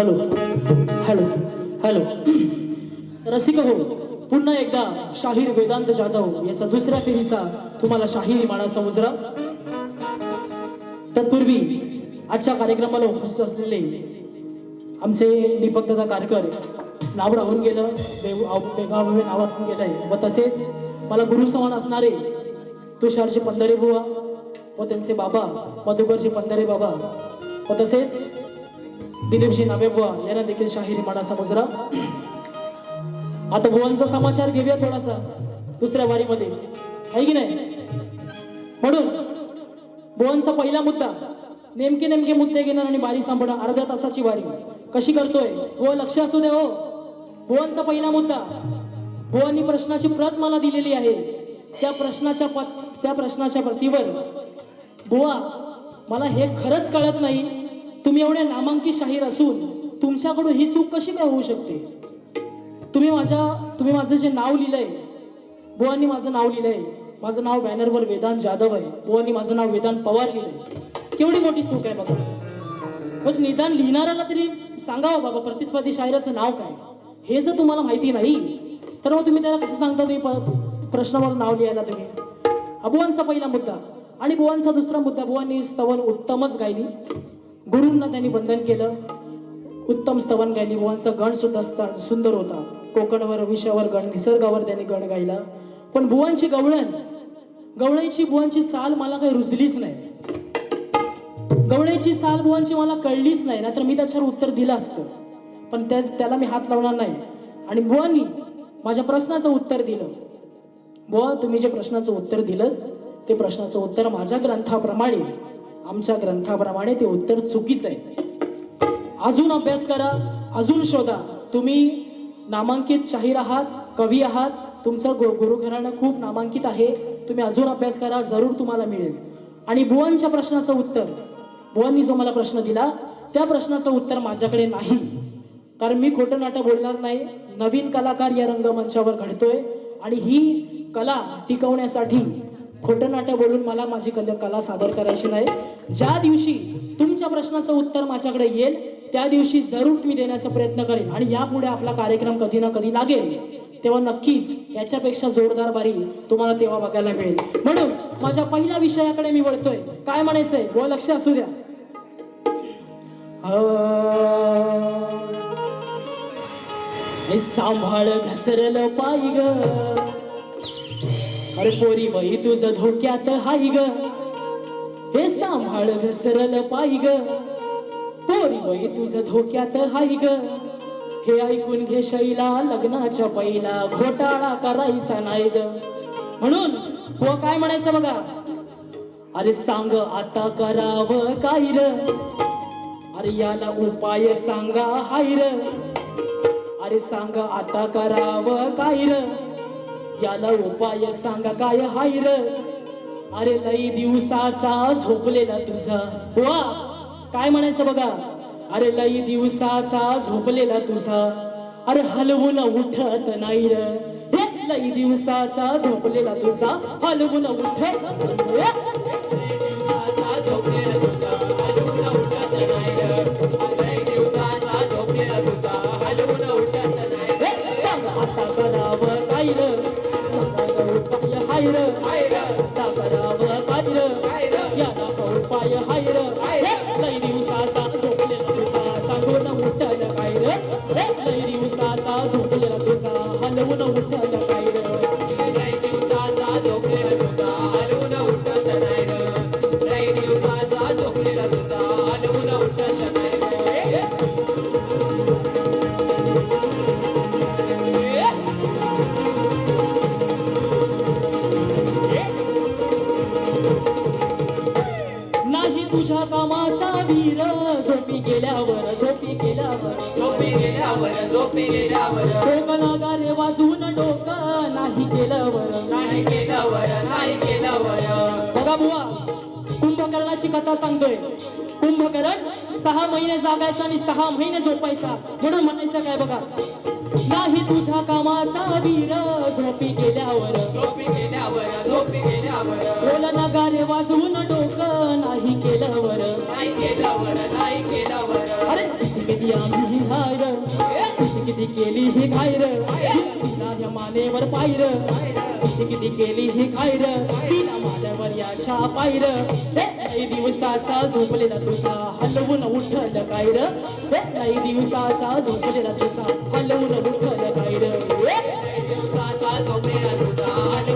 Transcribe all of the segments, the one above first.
Hello. Hello. Hello. Hello रसिक हो पुन्हा एकदा शाहीर वेदांत जाधव याचा दुसऱ्या फेरीचा तुम्हाला शाहीर मानाचा उजरा. तत्पूर्वी आजच्या कार्यक्रमाला उपस्थित असलेले आमचे दीपक दादा कारकर नाव राहून गेलं देव नाव राहून गेलंय. व तसेच मला गुरुसमान असणारे तुषारचे पंधरे बुवा व त्यांचे बाबा मधुकरचे पंधरे बाबा. व तसेच दिलीपजी नावे बुवा यांना देखील शाहिरी म्हणा मुजरा. आता गोवांचा समाचार घेऊया थोडासा दुसऱ्या वारीमध्ये. आहे की नाही? म्हणून गोवांचा पहिला मुद्दा नेमके नेमके मुद्दे घेणार आणि बारी सांभाळणं अर्ध्या तासाची वारी. कशी करतोय? बुवा लक्ष असू दे हो. गोवांचा पहिला मुद्दा गोवांनी प्रश्नाची प्रत मला दिलेली आहे. त्या प्रश्नाच्या त्या प्रश्नाच्या प्रतीवर गोवा मला हे खरंच कळत नाही. तुम्ही एवढे नामांकित शाहीर असून तुमच्याकडून ही चूक कशी काय होऊ शकते? तुम्ही माझ्या तुम्ही माझं जे नाव लिहिलंय बुवांनी माझं नाव लिहिलंय माझं नाव बॅनरवर वेदांत जाधव आहे बुवांनी माझं नाव वेदांत पवार लिहिलंय. केवढी मोठी चूक आहे बघा मग निदान लिहिणाऱ्याला तरी सांगावं बाबा प्रतिस्पर्धी शाहिराचं नाव काय? हे जर तुम्हाला माहिती नाही तर मग तुम्ही त्याला कसं सांगता तुम्ही? प्रश्नावर नाव लिहायला तुम्ही. अबुवांचा पहिला मुद्दा. आणि बुवांचा दुसरा मुद्दा बुवांनी स्तवन उत्तमच गायली. गुरूंना त्यांनी वंदन केलं. उत्तम स्तवन गायली. बुवांचा गण सुद्धा सुंदर होता. कोकणवर विषयावर गण निसर्गावर त्यांनी गण गायला. पण बुवांची गवळण गवळ्याची बुवांची चाल मला काही रुजलीच नाही. गवळ्याची चाल बुवांची मला कळलीच नाही. नाहीतर मी त्याच्यावर उत्तर दिलं असतं. पण त्या त्याला मी हात लावणार नाही. आणि बुवांनी माझ्या प्रश्नाचं उत्तर दिलं. बुवा तुम्ही जे प्रश्नाचं उत्तर दिलं ते प्रश्नाचं उत्तर माझ्या ग्रंथाप्रमाणे आमच्या ग्रंथाप्रमाणे ते उत्तर चुकीचं आहे. अजून अभ्यास करा अजून शोधा. तुम्ही नामांकित शाहीर आहात कवी आहात तुमचं गु गुरुघराणं खूप नामांकित आहे. तुम्ही अजून अभ्यास करा जरूर तुम्हाला मिळेल. आणि बुवांच्या प्रश्नाचं उत्तर. बुवांनी जो मला प्रश्न दिला त्या प्रश्नाचं उत्तर माझ्याकडे नाही. कारण मी खोटं नाटं बोलणार नाही. नवीन कलाकार या रंगमंचावर घडतोय. आणि ही कला टिकवण्यासाठी खोटं नाटं बोलून मला माझी कला कला सादर करायची नाही. ज्या दिवशी तुमच्या प्रश्नाचं उत्तर माझ्याकडे येईल त्या दिवशी जरूर मी देण्याचा प्रयत्न करेन आणि यापुढे आपला कार्यक्रम कधी ना कधी लागेल. तेव्हा नक्कीच याच्यापेक्षा जोरदार बारी तुम्हाला तेव्हा बघायला मिळेल. म्हणून माझ्या पहिल्या विषयाकडे मी वळतोय. काय म्हणायचंय? व लक्ष असू द्या. हे सांभाळ घसरलं पाय ग. अरे पोरी बाई तुझं धोक्यात हाय ग. हे सांभाळ घसरलं पाय ग. पोरी बाई तुझं धोक्यात हाय ग. हे ऐकून घे शैला लग्नाच्या पहिला घोटाळा करायचा नाही ग. म्हणून हो काय म्हणायचं बघा? अरे सांग आता करावं काय र? अरे याला उपाय सांगा हाय र? अरे सांग आता करावं काय र? याला उपाय सांगा काय हाय र? अरे लई दिवसाचा झोपलेला तुझा. वा काय म्हणायचं बघा? अरे लई दिवसाचा झोपलेला तुझा. अरे हलवून उठत नाही र. लई दिवसाचा झोपलेला तुझा. हलवून उठत नाही. उपाय हाय र आता झोपी गेल्यावर झोपी गेल्यावर डोकं गारे वाजवून डोकं नाही केल्यावर. नाही केल्यावर नाही केल्यावर बघा बुवा कुंभकर्णाची कथा सांगतोय. कुंभकर्ण सहा महिने जागायचा आणि सहा महिने झोपायचा. म्हणून म्हणायचं काय बघा? नाही तुझ्या कामाचा वीर झोपी गेल्यावर. झोपी गेल्यावर झोपी गेल्यावर. बोल नगारे वाजवून डोकं पायर. किती केली ही खायर. तिला मानेवर याच्या पायर. नाही दिवसाचा झोपलेला तुझा. हलवून उठल कायर. नाही दिवसाचा झोपलेला तुझा. हलवून उठल कायर. दिवसाचा झोपलेला तुझा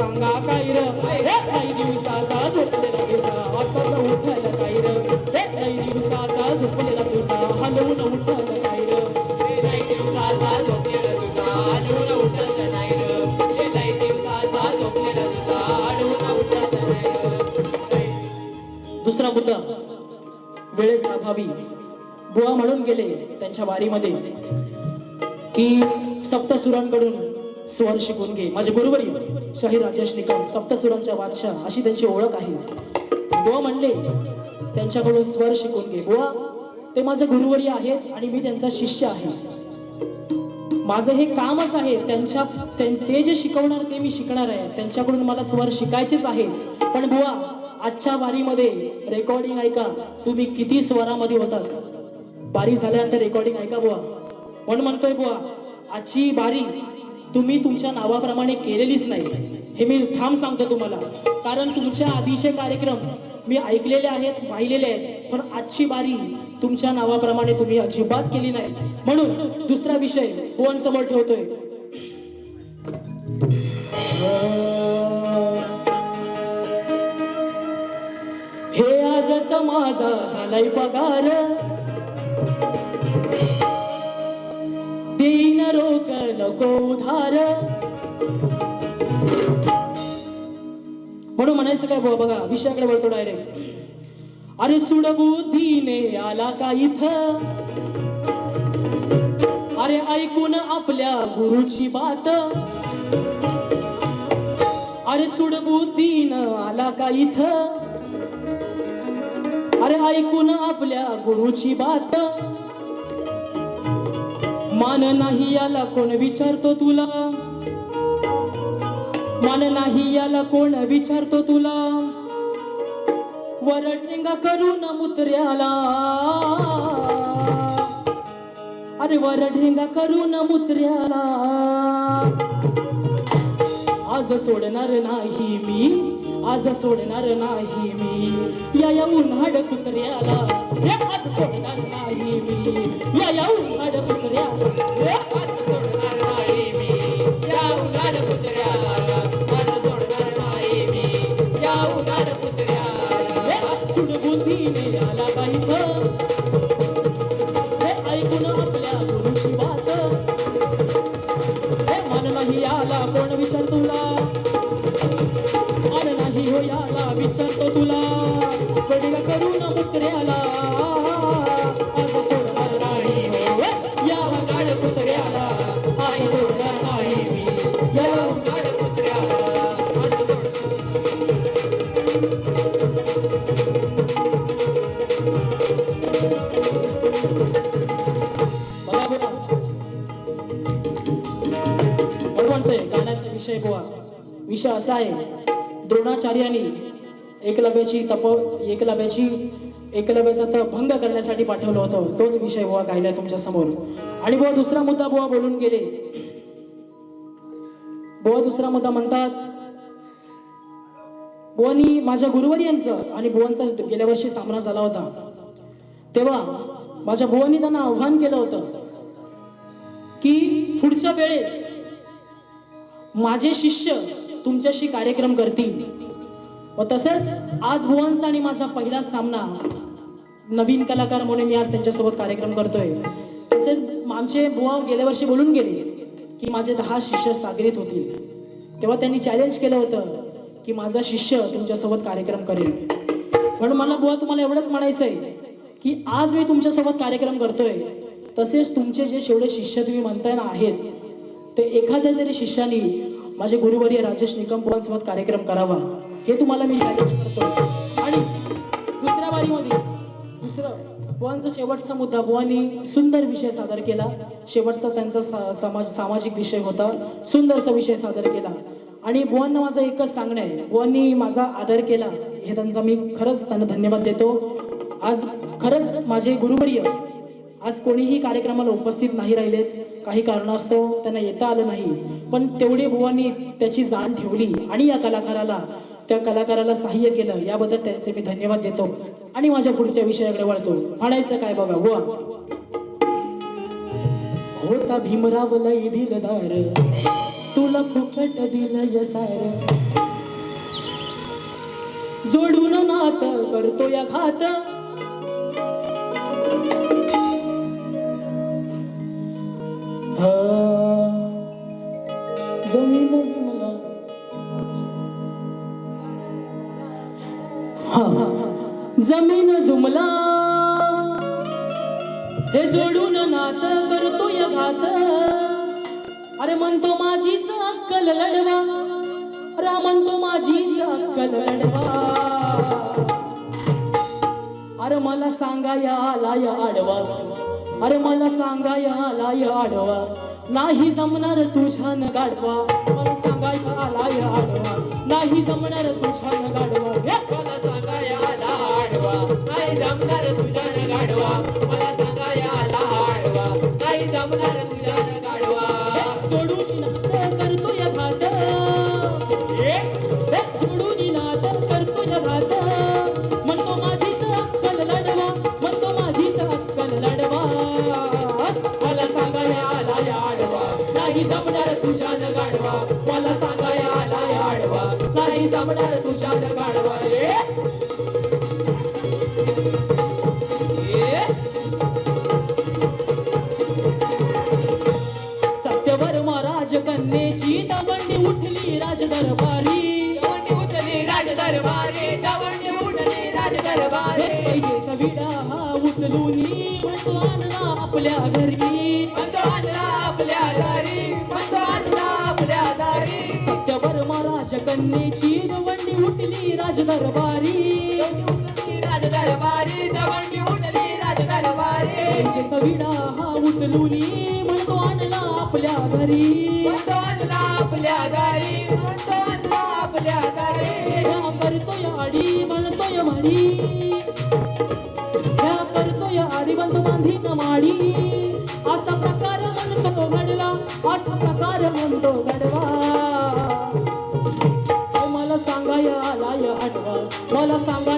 सांगा कायर हे नाही दिवसाचा झोपलेला तुझा आताच उठायला कायर हे नाही दिवसाचा झोपलेला तुझा हलवून उठायला कायर गेलाय दिवसाचा झोपलेला तुझा हलवून उठायचा नाही ग गेलाय दिवसाचा झोपलेला तुझा हलवून उठायचा नाही दुसरा मुद्दा. वेळेत अभावी बुवा म्हणून गेले त्यांच्या वारीमध्ये की सप्तसुरांकडून स्वर शिकून घे. माझे गुरुवरी शाहीर राजेश निकम सप्तसुरांच्या बादशाह अशी त्यांची ओळख आहे. बुवा म्हणले त्यांच्याकडून स्वर शिकून घे. बुवा ते माझे गुरुवरी आहेत आणि मी त्यांचा शिष्य आहे. माझं हे कामच आहे त्यांच्या ते जे शिकवणार ते मी शिकणार आहे. त्यांच्याकडून मला स्वर शिकायचेच आहे. पण बुवा आजच्या वारीमध्ये रेकॉर्डिंग ऐका. तुम्ही किती स्वरामध्ये होतात. बारी झाल्यानंतर रेकॉर्डिंग ऐका बुवा. म्हणून म्हणतोय बुवा आजची बारी तुम्ही तुमच्या नावाप्रमाणे केलेलीच नाही. हे मी ठाम सांगतो तुम्हाला. कारण तुमच्या आधीचे कार्यक्रम मी ऐकलेले आहेत पाहिलेले आहेत. पण आजची बारी तुमच्या नावाप्रमाणे तुम्ही अजिबात केली नाही. म्हणून दुसरा विषय समोर ठेवतोय. हे आजचा माझा झालाय पगार. देईन रोक नको उधार. म्हणून म्हणायचं काय बुवा बघा विषयाकडे वळतो डायरेक्ट अरे सुडबुद्धीने आला का इथं? अरे ऐकून आपल्या गुरुची बात. अरे सुडबुद्धीनं आला का इथं? अरे ऐकून आपल्या गुरुची बात. मान नाही याला कोण विचारतो तुला? मान नाही याला कोण विचारतो तुला? वरडेंगा करून मुत्र्याला. अरे वरढेंगा करून मुत्र्याला. आज सोडणार नाही मी आज सोडणार नाही मी. या या उन्हाड कुत्र्याला. आज सोडणार नाही मी. या या उन्हाड कुत्र्याला. गाण्याचा विषय विषय असा आहे द्रोणाचार्यांनी एकलव्याची तप एकलव्याची एकलव्याचा तप भंग करण्यासाठी पाठवलं होतं. तोच विषय बुवा गायला तुमच्यासमोर. आणि बुवा दुसरा मुद्दा बुवा बोलून गेले. बुवा दुसरा मुद्दा म्हणतात बुवानी माझ्या गुरुवारी यांचं आणि बुवांचा गेल्या वर्षी सामना झाला होता. तेव्हा माझ्या बुवांनी त्यांना आव्हान केलं होतं की पुढच्या वेळेस माझे शिष्य तुमच्याशी कार्यक्रम करतील. व तसंच आज भुवनचा आणि माझा पहिला सामना नवीन कलाकार म्हणून मी आज त्यांच्यासोबत कार्यक्रम करतोय. तसेच आमचे बुवा गेल्या वर्षी बोलून गेले की माझे दहा शिष्य सागरीत होतील. तेव्हा त्यांनी चॅलेंज केलं होतं. की माझा शिष्य तुमच्यासोबत कार्यक्रम करेल. पण मला बुवा तुम्हाला एवढंच म्हणायचं आहे की आज मी तुमच्यासोबत कार्यक्रम करतोय तसेच तुमचे जे शेवढे शिष्य तुम्ही म्हणताय ना आहेत ते एखाद्या तरी शिष्यानी माझे गुरुवर्य राजेश निकम बुवांसोबत कार्यक्रम करावा हे तुम्हाला मी चॅलेंज करतो आणि दुसऱ्या वारीमध्ये दुसरं बुवांचा शेवटचा मुद्दा बुवांनी सुंदर विषय सादर केला. शेवटचा त्यांचा सा- समाज सामाजिक विषय होता. सुंदरसा विषय सादर केला. आणि बुवांना माझं एकच सांगणं आहे. बुवांनी माझा आदर केला. हे त्यांचा मी खरंच त्यांना धन्यवाद देतो. आज खरंच माझे गुरुवर्य आज कोणीही कार्यक्रमाला उपस्थित नाही राहिलेत. काही कारणास्तव त्यांना येता आलं नाही. पण तेवढे बुवांनी त्याची जाण ठेवली आणि या कलाकाराला त्या कलाकाराला सहाय्य केलं. याबद्दल त्यांचे मी धन्यवाद देतो. आणि माझ्या पुढच्या विषयाकडे वळतो. म्हणायचं काय बघा बुवा? होता भीमराव लय दिलदार. तुला फुकट दिलं यसार जोडून नात करतो या घात. जमीन जुमला. हा. जमीन जुमला. हे जोडून नात करतोय घात. अरे म्हणतो माझीच अक्कल लढवा. अरे म्हणतो माझीच अक्कल लढवा. अरे मला सांगाया आलाय आडवा. अरे मला सांगाया आलाय आडवा. नाही जमणार तुझ्यान गाडवा मला सांगा आलाय आडवा. नाही जमणार तुझ्यान गाडवा नाही जमणार तुझ्यानं गाडवा ए सत्यवर्मा राजकन्येची दवंडी उठली राजदरबारी. दवंडी उठली दवंडी पैजेचा विडा हा उचलूनी म्हणतो आणला आपल्या घरी. म्हणतो आणला आपल्या दारी सत्यवर्मा राजकन्येची दवंडी उठली राजदरबारी. दवंडी राज दरबारी दवंडी उठली राज दरबारी पैजेचा हा उचलूनी म्हणतो आणला आपल्या घरी. म्हणतो आणला आपल्या दारी म्हणतो आणला आपल्या दारी करतोय आडी म्हणतोय म्हणी. ह्या करतोय आडी म्हणतो बांधी माडी असा प्रकार म्हणतो घडला असा प्रकार म्हणतो घडवा मला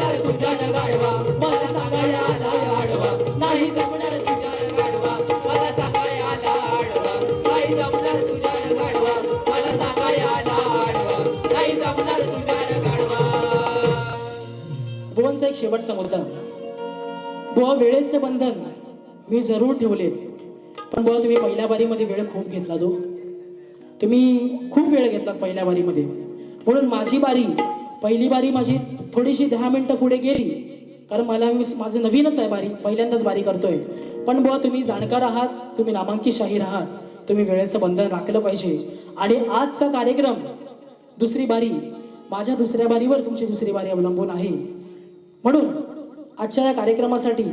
जमणार तुझ्या गाडवा मला सांगा आला आडवा. नाही जमणार तुझ्या गाडवा मला सांगाया आला आडवा. नाही जमणार तुझ्या गाडवा मला सांगाया आला आडवा. नाही जमणार तुझ्या गाडवा भुवनचा एक शेवटचा मुद्दा बुवा वेळेचे बंधन मी जरूर ठेवले. पण बुवा तुम्ही पहिल्या बारीमध्ये वेळ खूप घेतला तो. तुम्ही खूप वेळ घेतलात पहिल्या बारीमध्ये. म्हणून माझी बारी पहिली बारी माझी थोडीशी दहा मिनटं पुढे गेली. कारण मला मी माझं नवीनच आहे बारी पहिल्यांदाच बारी करतोय. पण बुवा तुम्ही जाणकार आहात तुम्ही नामांकित शाहीर आहात. तुम्ही वेळेचं बंधन राखलं पाहिजे. आणि आजचा कार्यक्रम दुसरी बारी माझ्या दुसऱ्या बारीवर तुमची दुसरी बारी अवलंबून आहे. म्हणून आजच्या या कार्यक्रमासाठी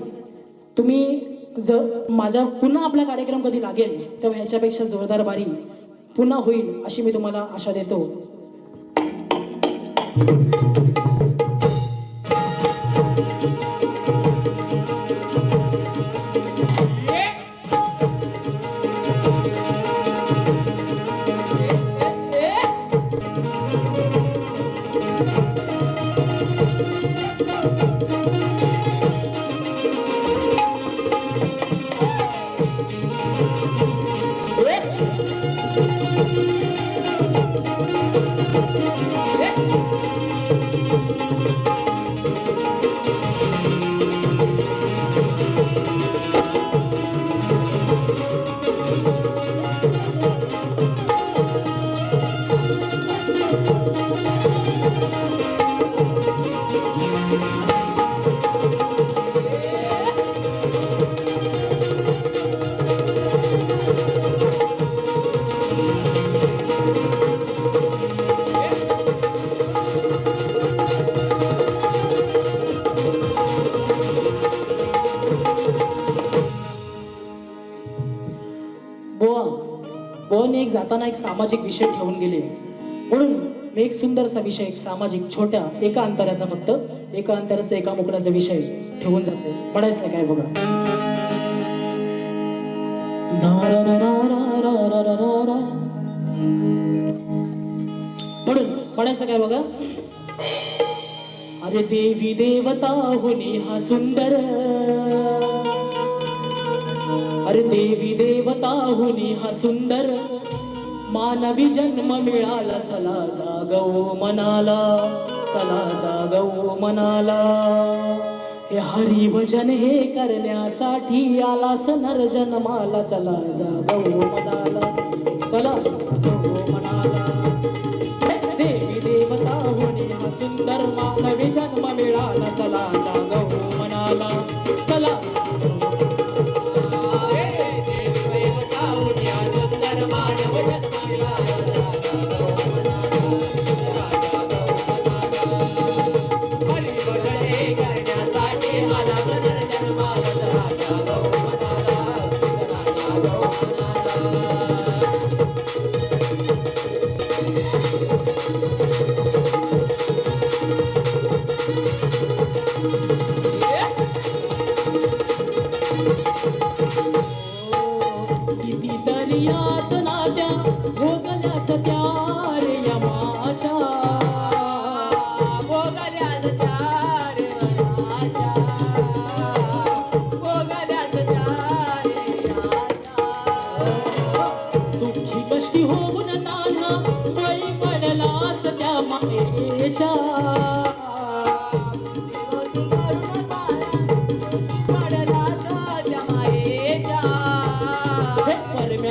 तुम्ही जर माझा पुन्हा आपला कार्यक्रम कधी लागेल तेव्हा ह्याच्यापेक्षा जोरदार बारी पुन्हा होईल अशी मी तुम्हाला आशा देतो. Thank you. पण एक जाताना एक सामाजिक विषय ठेवून गेले. म्हणून मी एक सुंदरसा विषय एक सामाजिक छोट्या एका अंतराचा फक्त एका अंतराचा एका मोकळ्याचा विषय ठेवून जातो. म्हणायचं काय बघा. म्हणून म्हणायचं काय बघा? अरे देवी देवता होनी हा सुंदर. अरे देवी देवता होनी हा सुंदर मानवी जन्म मिळाला चला जागवो मनाला चला जागवो मनाला. हे हरी भजन हे करण्यासाठी आला नर जन्माला चला जागवो मनाला चला जागवो मनाला. देवी देवता होणे हा सुंदर मानवी जन्म मिळाला चला जागवो मनाला चला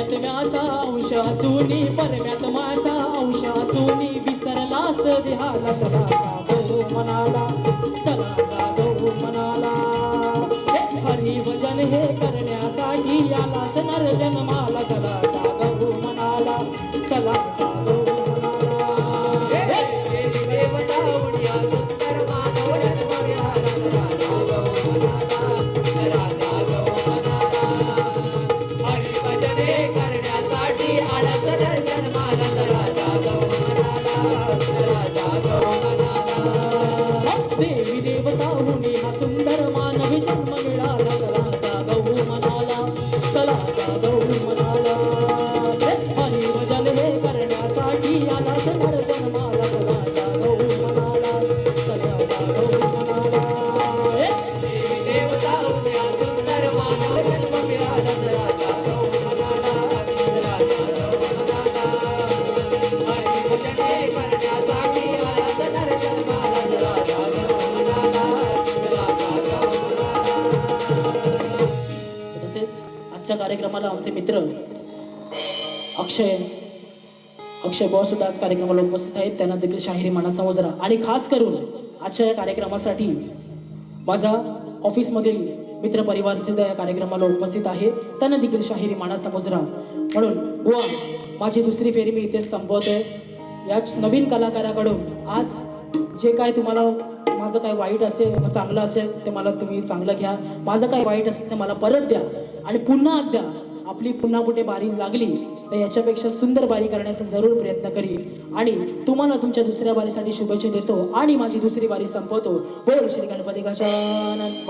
परम्याचा अंश सुनी परम्यात माझा अंश सुनी विसरलास देहाला चला जाधो मनाला चला जाधो मनाला. हरी भजन हे करण्यासाठी आलास नर जन्माला चला जाधो मनाला चला जाधो मनाला. देवता उड्या अक्षय बॉस सुद्धा आज कार्यक्रमाला उपस्थित आहेत. त्यांना देखील शाहिरी मनाचा मुजरा आणि खास करून आजच्या या कार्यक्रमासाठी माझा ऑफिसमधील मित्र परिवार सुद्धा या कार्यक्रमाला उपस्थित आहे. त्यांना देखील शाहिरी मानाचा मुजरा म्हणून बुवा माझी दुसरी फेरी मी इथेच संपवतोय. या नवीन कलाकाराकडून आज जे काय तुम्हाला माझं काय वाईट असेल चांगलं असेल ते मला तुम्ही चांगलं घ्या. माझं काय वाईट असेल ते मला परत द्या. आणि पुन्हा द्या आपली पुन्हा कुठे बारी लागली तर याच्यापेक्षा सुंदर बारी करण्याचा जरूर प्रयत्न करील आणि तुम्हाला तुमच्या दुसऱ्या बारीसाठी शुभेच्छा देतो आणि माझी दुसरी बारी संपवतो. बोल श्री गणपती गजानन